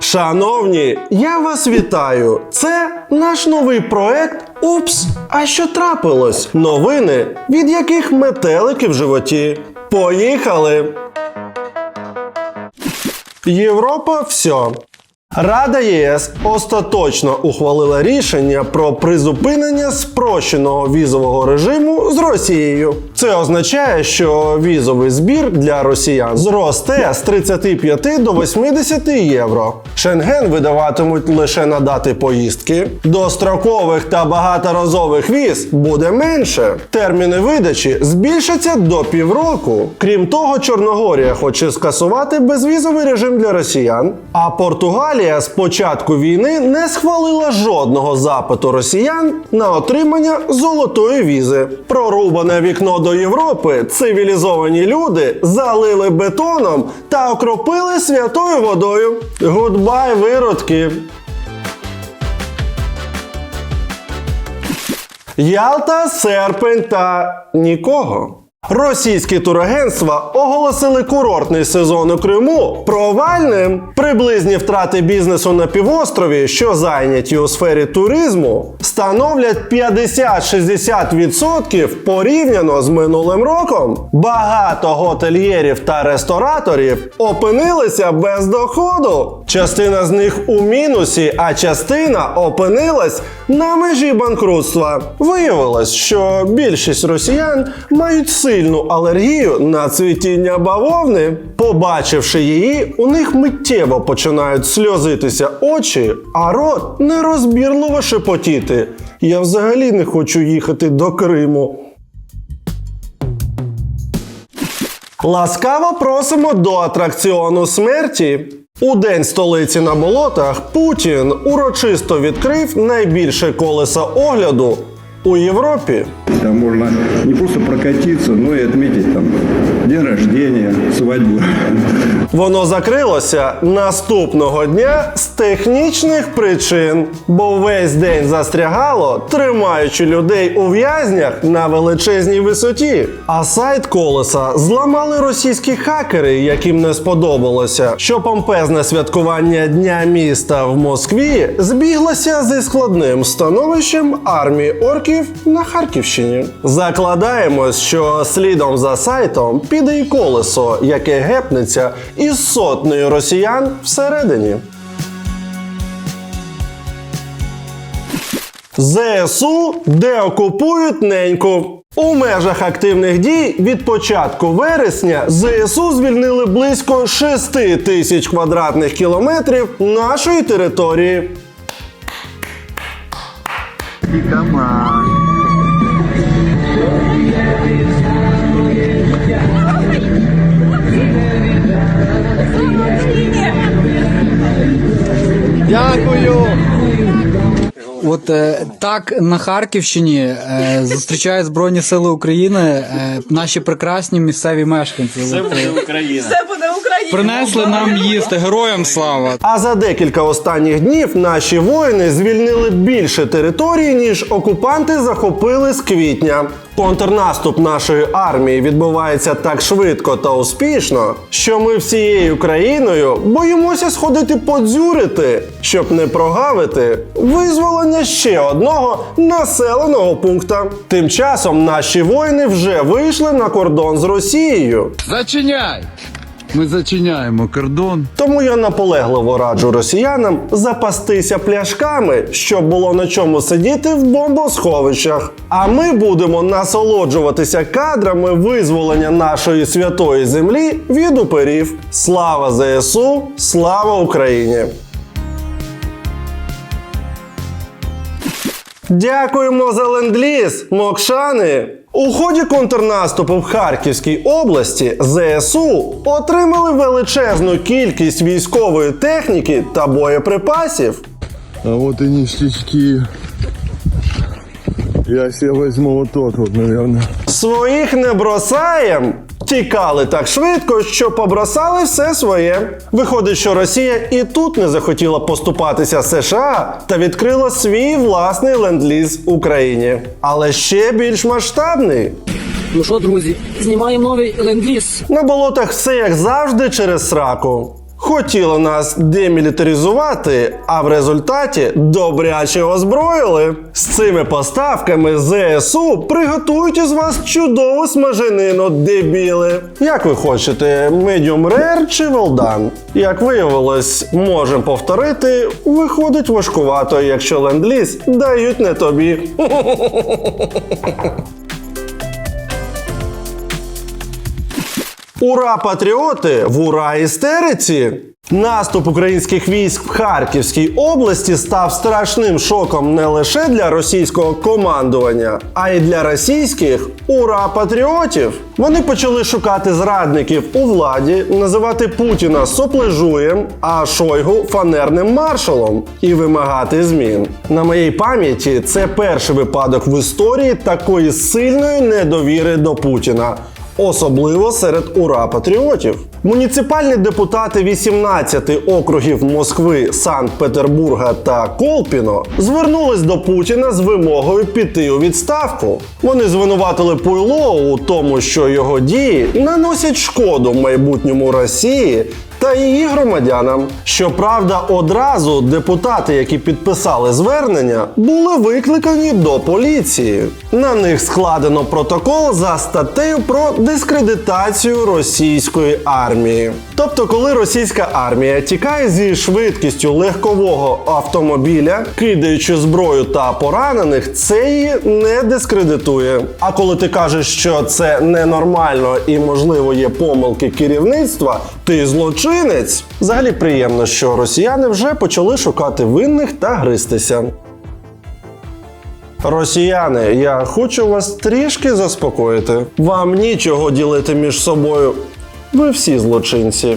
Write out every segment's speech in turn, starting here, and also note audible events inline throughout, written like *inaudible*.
Шановні, я вас вітаю! Це наш новий проект Упс, а що трапилось? Новини, від яких метелики в животі. Поїхали! Європа все. Рада ЄС остаточно ухвалила рішення про призупинення спрощеного візового режиму з Росією. Це означає, що візовий збір для росіян зросте з 35 до 80 євро. Шенген видаватимуть лише на дати поїздки. Дострокових та багаторазових віз буде менше. Терміни видачі збільшаться до півроку. Крім того, Чорногорія хоче скасувати безвізовий режим для росіян. А Португалія з початку війни не схвалила жодного запиту росіян на отримання золотої візи. Прорубане вікно до Європи цивілізовані люди залили бетоном та окропили святою водою. Гудбай, виродки! Ялта, серпень та нікого. Російські турагентства оголосили курортний сезон у Криму провальним. Приблизні втрати бізнесу на півострові, що зайняті у сфері туризму, становлять 50-60% порівняно з минулим роком. Багато готельєрів та рестораторів опинилися без доходу. Частина з них у мінусі, а частина опинилась на межі банкрутства. Виявилось, що більшість росіян мають сильну алергію на цвітіння бавовни. Побачивши її, у них миттєво починають сльозитися очі, а рот нерозбірливо шепотіти. Я взагалі не хочу їхати до Криму. Ласкаво просимо до атракціону смерті. У день столиці на болотах Путін урочисто відкрив найбільше колеса огляду у Європі. Там можно не просто прокатиться, но и отметить там день рождения, свадьбу. Воно закрилося наступного дня з технічних причин, бо весь день застрягало, тримаючи людей у в'язнях на величезній висоті. А сайт колеса зламали російські хакери, яким не сподобалося, що помпезне святкування Дня міста в Москві збіглося зі складним становищем армії орків на Харківщині. Закладаємось, що слідом за сайтом піде й колесо, яке гепнеться із сотнею росіян всередині. ЗСУ деокупують неньку. У межах активних дій від початку вересня ЗСУ звільнили близько 6 тисяч квадратних кілометрів нашої території. Tikam uh, От е, так на Харківщині е, зустрічають Збройні Сили України е, наші прекрасні місцеві мешканці. Все буде Україна. Все буде Україна. принесли нам їсти. Героям слава! А за декілька останніх днів наші воїни звільнили більше території, ніж окупанти захопили з квітня. Контрнаступ нашої армії відбувається так швидко та успішно, що ми всією країною боїмося сходити подзюрити, щоб не прогавити визволення ще одного населеного пункта. Тим часом наші воїни вже вийшли на кордон з Росією. Зачиняй! Ми зачиняємо кордон. Тому я наполегливо раджу росіянам запастися пляшками, щоб було на чому сидіти в бомбосховищах. А ми будемо насолоджуватися кадрами визволення нашої святої землі від уперів. Слава ЗСУ! Слава Україні! Дякуємо за ленд-ліз, Мокшани! У ході контрнаступу в Харківській області ЗСУ отримали величезну кількість військової техніки та боєприпасів. А от і ніштячки. Я себе возьму отут, от, мабуть. Своїх не бросаєм. Тікали так швидко, що побросали все своє. Виходить, що Росія і тут не захотіла поступатися США та відкрила свій власний ленд-ліз Україні. Але ще більш масштабний. Ну що, друзі, знімаємо новий ленд-ліз. На болотах все як завжди через сраку. Хотіли нас демілітаризувати, а в результаті добряче озброїли. З цими поставками ЗСУ приготують із вас чудову смаженину, дебіли. Як ви хочете, medium rare чи well done? Як виявилось, можемо повторити, виходить важкувато, якщо ленд-ліз дають не тобі. *laughs* Ура, патріоти! В ура істериці! Наступ українських військ в Харківській області став страшним шоком не лише для російського командування, а й для російських ура патріотів. Вони почали шукати зрадників у владі, називати Путіна соплежуєм, а Шойгу фанерним маршалом і вимагати змін. На моїй пам'яті це перший випадок в історії такої сильної недовіри до Путіна особливо серед ура патріотів. Муніципальні депутати 18 округів Москви, Санкт-Петербурга та Колпіно звернулись до Путіна з вимогою піти у відставку. Вони звинуватили Пуйло у тому, що його дії наносять шкоду майбутньому Росії та її громадянам. Щоправда, одразу депутати, які підписали звернення, були викликані до поліції. На них складено протокол за статтею про дискредитацію російської армії. Тобто, коли російська армія тікає зі швидкістю легкового автомобіля, кидаючи зброю та поранених, це її не дискредитує. А коли ти кажеш, що це ненормально і можливо є помилки керівництва, ти злочинець. Взагалі приємно, що росіяни вже почали шукати винних та гристися. Росіяни, я хочу вас трішки заспокоїти. Вам нічого ділити між собою. Ви всі злочинці.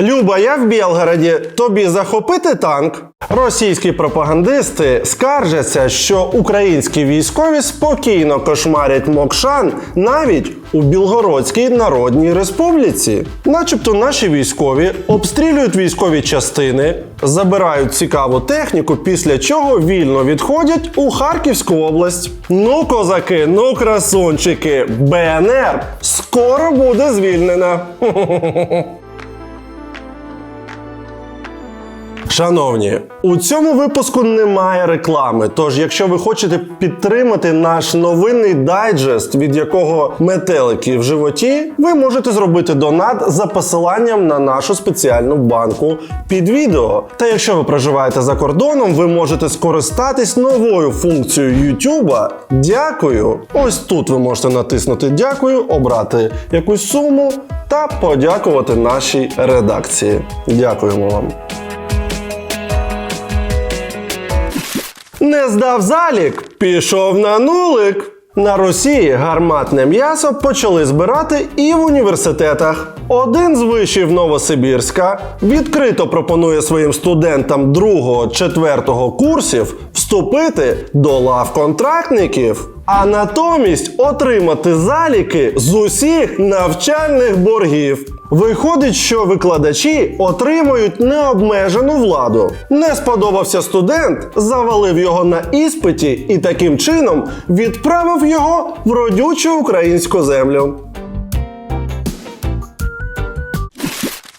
Люба, я в Білгороді. Тобі захопити танк? Російські пропагандисти скаржаться, що українські військові спокійно кошмарять Мокшан навіть у Білгородській Народній Республіці. Начебто наші військові обстрілюють військові частини, забирають цікаву техніку, після чого вільно відходять у Харківську область. Ну, козаки, ну красунчики, БНР скоро буде звільнена. *laughs* Шановні, у цьому випуску немає реклами. Тож, якщо ви хочете підтримати наш новинний дайджест, від якого метелики в животі, ви можете зробити донат за посиланням на нашу спеціальну банку під відео. Та якщо ви проживаєте за кордоном, ви можете скористатись новою функцією YouTube. Дякую. Ось тут ви можете натиснути Дякую, обрати якусь суму та подякувати нашій редакції. Дякуємо вам. Не здав залік, пішов на нулик. На Росії гарматне м'ясо почали збирати і в університетах. Один з вишів Новосибірська відкрито пропонує своїм студентам 2-4 курсів вступити до лав контрактників, а натомість отримати заліки з усіх навчальних боргів. Виходить, що викладачі отримують необмежену владу. Не сподобався студент, завалив його на іспиті і таким чином відправив його в родючу українську землю.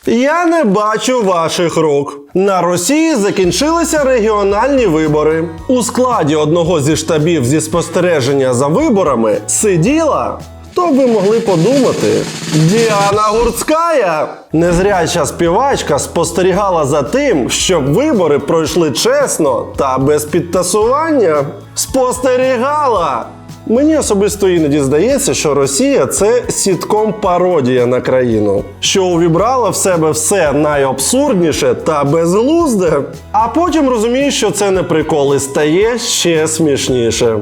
Я не бачу ваших рук. На Росії закінчилися регіональні вибори. У складі одного зі штабів зі спостереження за виборами сиділа. Хто би могли подумати? Діана Гурцкая! Незряча співачка спостерігала за тим, щоб вибори пройшли чесно та без підтасування. Спостерігала! Мені особисто іноді здається, що Росія це сітком пародія на країну, що увібрала в себе все найабсурдніше та безглузде, а потім розуміє, що це не прикол і стає ще смішніше.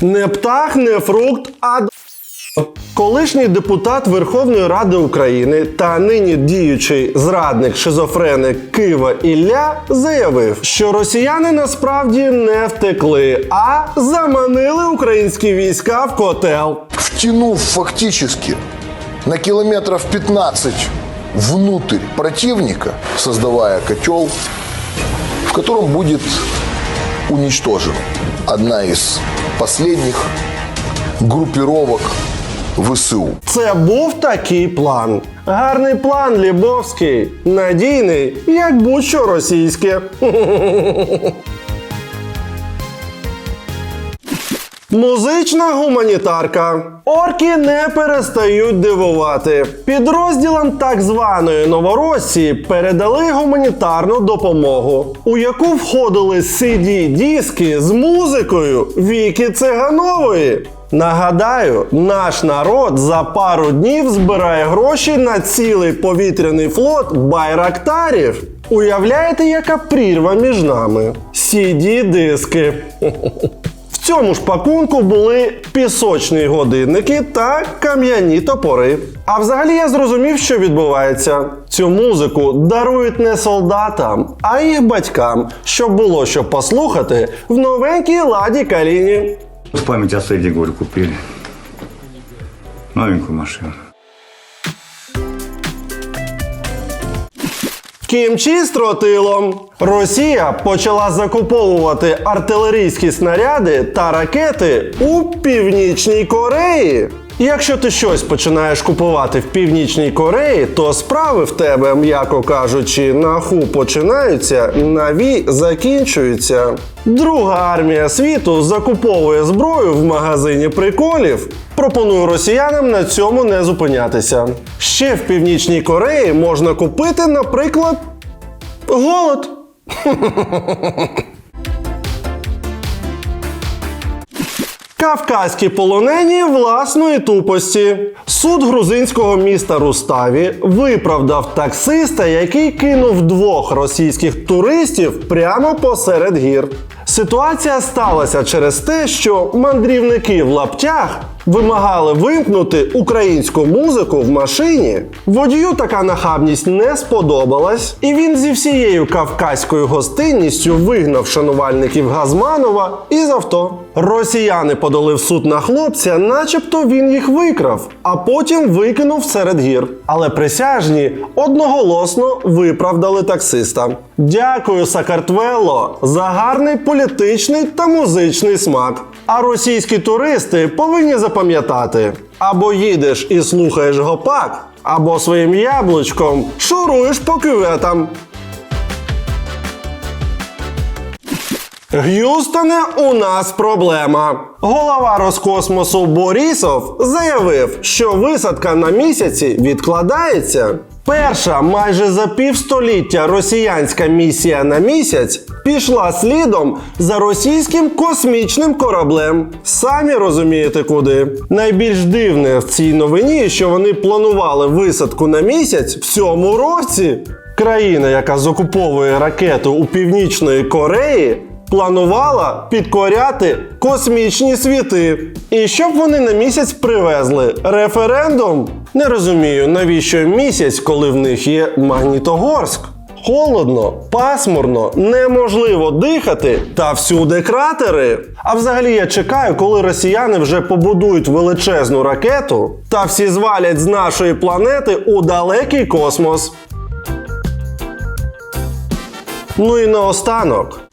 Не птах, не фрукт, а Колишній депутат Верховної Ради України та нині діючий зрадник шизофреник Кива Ілля заявив, що росіяни насправді не втекли, а заманили українські війська в котел. втянув фактически на километров 15 внутрь противника, создавая котел, в котором будет уничтожена одна из последних группировок ВСУ. Це був такий план. Гарний план, Лібовський. Надійний, як будь-що російське. *laughs* Музична гуманітарка. Орки не перестають дивувати. Підрозділам так званої Новоросії передали гуманітарну допомогу, у яку входили CD-диски з музикою Віки Циганової. Нагадаю, наш народ за пару днів збирає гроші на цілий повітряний флот байрактарів. Уявляєте, яка прірва між нами? CD-диски. В цьому ж пакунку були пісочні годинники та кам'яні топори. А взагалі я зрозумів, що відбувається. Цю музику дарують не солдатам, а їх батькам, щоб було що послухати в новенькій ладі каліні. В память о Сэдди, говорю, купили. Новенькую машину. Кімчі з тротилом. Росія почала закуповувати артилерійські снаряди та ракети у Північній Кореї. Якщо ти щось починаєш купувати в Північній Кореї, то справи в тебе, м'яко кажучи, на ху починаються, на ві закінчуються. Друга армія світу закуповує зброю в магазині приколів. Пропоную росіянам на цьому не зупинятися. Ще в Північній Кореї можна купити, наприклад, голод. *laughs* Кавказькі полонені власної тупості. Суд грузинського міста Руставі виправдав таксиста, який кинув двох російських туристів прямо посеред гір. Ситуація сталася через те, що мандрівники в лаптях вимагали вимкнути українську музику в машині. Водію така нахабність не сподобалась, і він зі всією кавказькою гостинністю вигнав шанувальників Газманова із авто. Росіяни подали в суд на хлопця, начебто він їх викрав, а потім викинув серед гір. Але присяжні одноголосно виправдали таксиста. Дякую, Сакартвело, за гарний політичний та музичний смак. А російські туристи повинні запам'ятати: або їдеш і слухаєш гопак, або своїм яблучком шуруєш по кюветам. Г'юстоне, у нас проблема. Голова Роскосмосу Борісов заявив, що висадка на місяці відкладається. Перша майже за півстоліття росіянська місія на місяць пішла слідом за російським космічним кораблем. Самі розумієте куди. Найбільш дивне в цій новині, що вони планували висадку на місяць в цьому році. Країна, яка закуповує ракету у Північної Кореї, планувала підкоряти космічні світи. І щоб вони на місяць привезли референдум. Не розумію, навіщо місяць, коли в них є Магнітогорськ. Холодно, пасмурно, неможливо дихати та всюди кратери. А взагалі я чекаю, коли росіяни вже побудують величезну ракету та всі звалять з нашої планети у далекий космос. Ну і наостанок.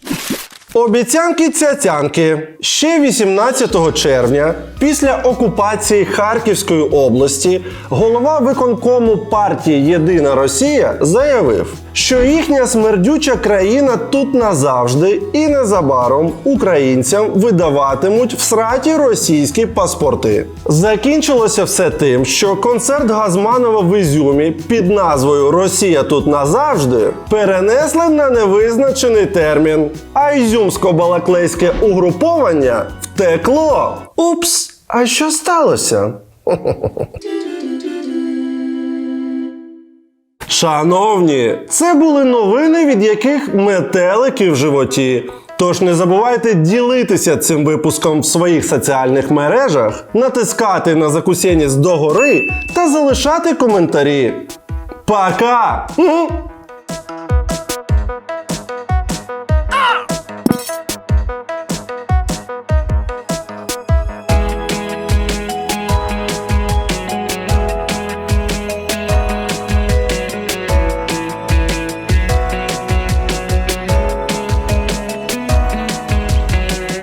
Обіцянки цяцянки. Ще 18 червня, після окупації Харківської області, голова виконкому партії Єдина Росія заявив, що їхня смердюча країна тут назавжди і незабаром українцям видаватимуть в сраті російські паспорти. Закінчилося все тим, що концерт Газманова в Ізюмі під назвою Росія тут назавжди перенесли на невизначений термін. А ізюмсько-балаклейське угруповання втекло. Упс, а що сталося? *laughs* Шановні, це були новини, від яких метелики в животі. Тож не забувайте ділитися цим випуском в своїх соціальних мережах, натискати на закусєність догори та залишати коментарі. Пока!